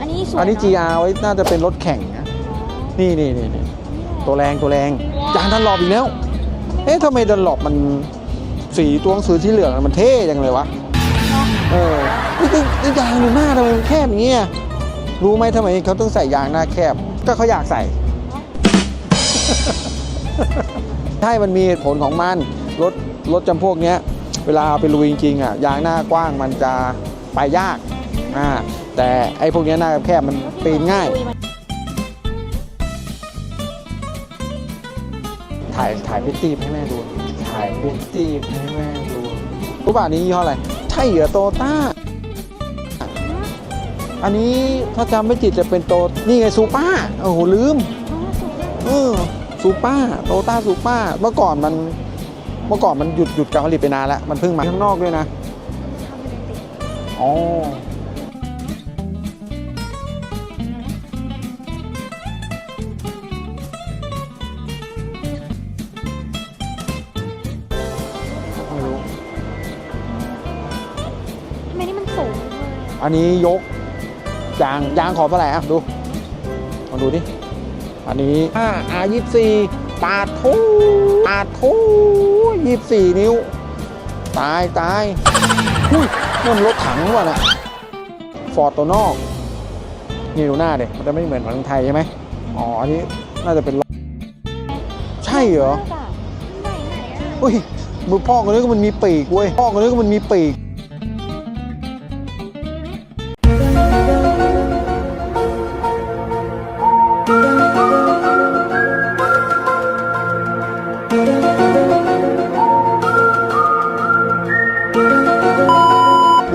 อันนี้สวยอันนี้เะ GR ไว้น่าจะเป็นรถแข่งนะนี่นี่นี่นี่ตัวแรงตัวแรงยางดันหลบอีกแล้ว เอ๊ะทำไมดันหลบมันสีตัวหนังสือที่เหลืองมันเท่จังเลยวะเออนี่คือยางหน้าทำไมมันแคบอย่างเงี้ยรู้ไหมทำไมเขาต้องใส่ยางหน้าแคบ ก็เขาอยากใส่ใช่มันมีเหตุผลของมันรถรถจำพวกเนี้ย เวลาเอาไปลุยจริงๆอะยางหน้ากว้างมันจะไปยาก อ่าแต่ไอ้พวกเนี้ยหน้าแคบมันปีนง่าย ถ่ายถ่ายพิตตี้ให้แม่ดู ถ่ายพิตตี้ให้แม่ดูรู้ป่ะอันนี้ยี่ห้ออะไร ใช่เหรอโตต้า อันนี้ถ้าจำไม่ผิดจะเป็นโต นี่ไงซูป้า โอ้โหลืม เออซูป้า โตต้าซูป้า เมื่อก่อนมัน เมื่อก่อนมันหยุดหยุดการผลิตไปนานแล้ว มันเพิ่งมาข้างนอกด้วยนะ อ๋อ อันนี้ยกยางยางขอเท่าไหร่อะดูมาดูดิอันนี้5 R 24ปาดทูปาดทู24นิ้ว ตายตายหุ้ยนั่นรถถังว่ะน่ะฟอร์ดตัวนอก นี่ดูหน้าเด็มันจะไม่เหมือนของไทยใช่ไหมอ๋อ อันนี้น่าจะเป็นรถใช่เหรอไหนไหนอะอุ้ยมือพ่อก็นึกว่ามันมีปีกเว้ยพ่อก็นึกว่ามันมีปีก เว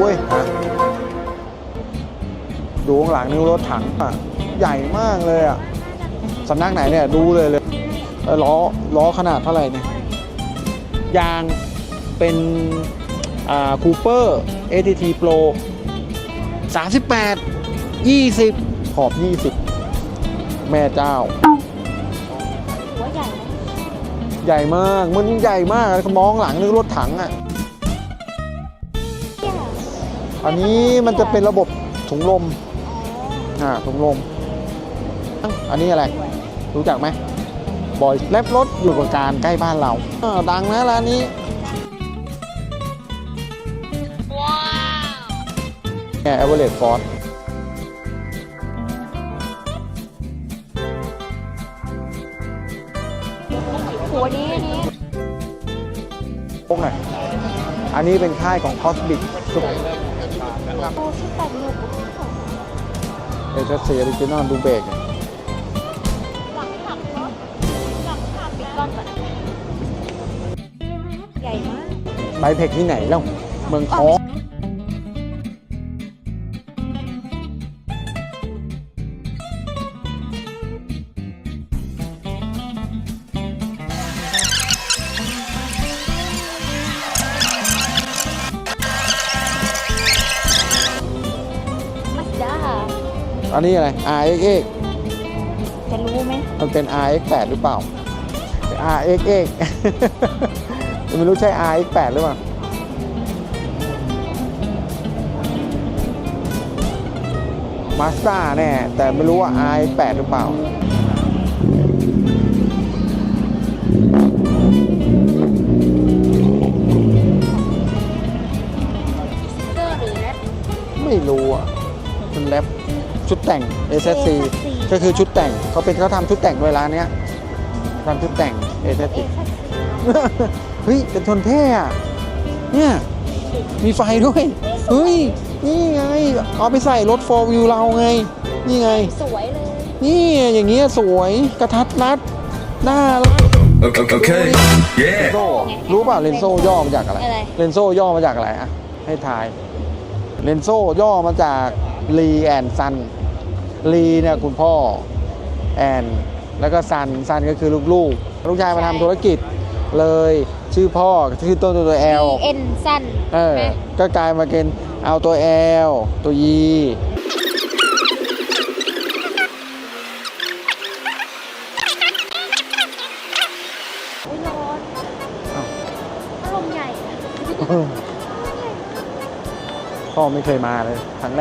้ยฮะดูข้างหลังนี่รถถังอะ ใหญ่มากเลยอะสำนักไหนเนี่ยดูเลยเลยล้อล้อขนาดเท่าไหร่เนี่ยยางเป็นอ่าคูเปอร์ ATT Pro 38 20 ขอบ 20 แม่เจ้าหัวใหญ่ไหม ใหญ่มาก มันใหญ่มากมองหลังนึกรถถังอะ อันนี้มันจะเป็นระบบถุงลม อ่า ถุงลม อันนี้อะไร รู้จักไหมบอยแลบรถอยู่กับการใกล้บ้านเรา ดังนะร้านนี้เนี่ยเอเวอเรสต์ฟอร์ด หัวนี้อันนี้พวกไหนอันนี้เป็นค่ายของ Cosmic ซุปโอ้ชุดแต่งหนูก็ไม่ของเอเจสีออริจินอลดูเบรกเนี่ยหลังขับรถหลังขับปิดกล้องก่อนใหญ่มากไบเพกที่ไหนแล้วเมืองท้อง อันนี้อะไร RX จะรู้ไหมมันเป็น RX 8 หรือเปล่า RX ไม่รู้ใช่ RX 8 หรือเปล่า มาสด้าแน่แต่ไม่รู้ว่า RX 8 หรือเปล่า ชุดแต่ง SSC เอก็คือชุดแต่งเขาเป็นเขาทำชุดแต่งด้วยร้านเนี้ยทำชุดแต่งเอ SSC คัสเฮ้ยเป็นชนเท่อะเนี่ยมีไฟด้วย เฮ้ย นี่ไง เอาไปใส่รถ 4 wheel เราไง นี่ไง สวยเลย นี่อย่างเงี้ยสวยกระทัดรัดน่ารัก Okay. okay. เล Yeah. นโซรู้ป่ะเลนโซย่อมาจากอะไรอะไรเลนโซย่อมาจากอะไรอะให้ทาย เลนโซย่อมาจากลีแอนซัน ลีเนี่ยคุณพ่อแอนแล้วก็ซันซันก็คือลูกๆ ลูกชายมาทำธุรกิจเลยชื่อพ่อชื่อต้นตัวแอลเอ็นสั้นเออไหมก็กลายมาเป็นเอาตัวแอลตัวยีอุ้ยร้อนอ้าวพัดลมใหญ่อะพ่อไม่เคยมาเลยครั้งแรก